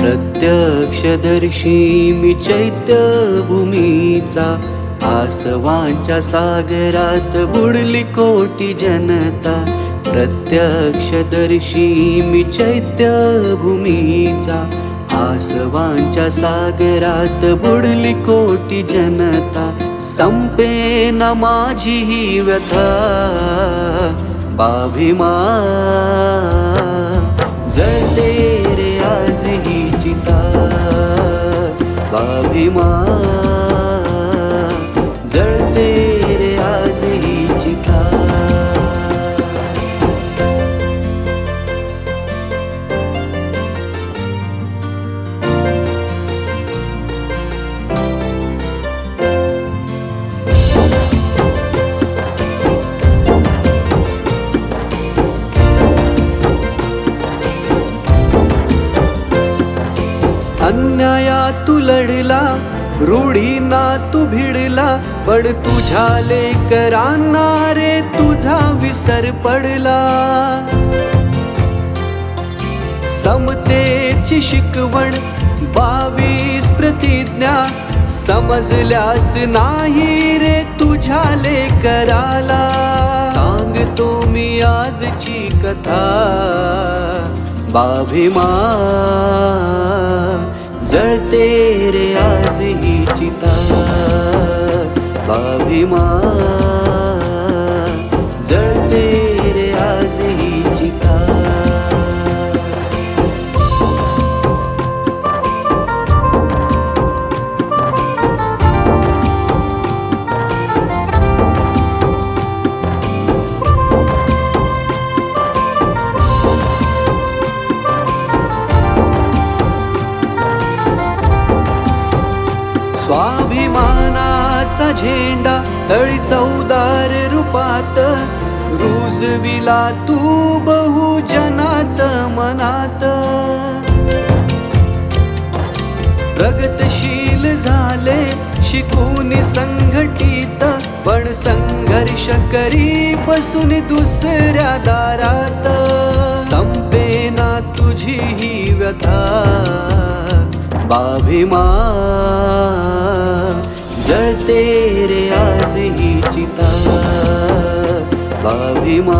प्रत्यक्षदर्शी मी चैत्य भूमीचा आसवांच्या सागरात बुडली कोटी जनता. प्रत्यक्षदर्शी मी चैत्य भूमीचा आसवांच्या सागरात बुडली कोटी जनता. संपेन माझी ही व्यथा बाभिमा. जळते बाभिमा जळते. तू लढला रूढीना तू भिडला पण तुझ्या लेकरांना रे तुझा विसर पडला. समतेची शिकवण बावीस प्रतिज्ञा समजल्याच नाही रे तुझ्या लेकराला. सांगतो मी आजची कथा बाभिमा. जळते रे आजही चिता. बाभिमा स्वाभिमानाचा झेंडा तळी चौदार रूपात. रुजविला तू बहुजनात मनात. प्रगतशील झाले शिकून संघटित पण संघर्ष करी बसून दुसऱ्या दारात. संपेना तुझी ही व्यथा बाभिमा बाभिमा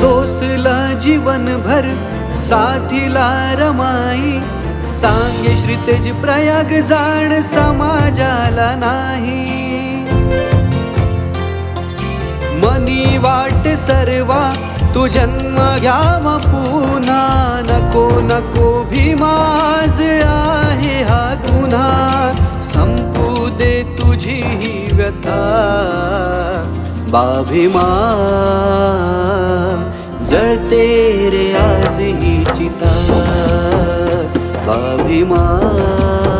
सोसला जीवनभर साथीला रमाई. सांगे श्रीतेज प्रयाग जाण समाजाला नाही. मनी वाट सर्वा तू जन्म घ्यावा पुन्हा. नको नको भीमाज आहे हा गुन्हा. संपू दे तुझी ही व्यथा. बाभिमा जळते रे आजही चिता अभिमान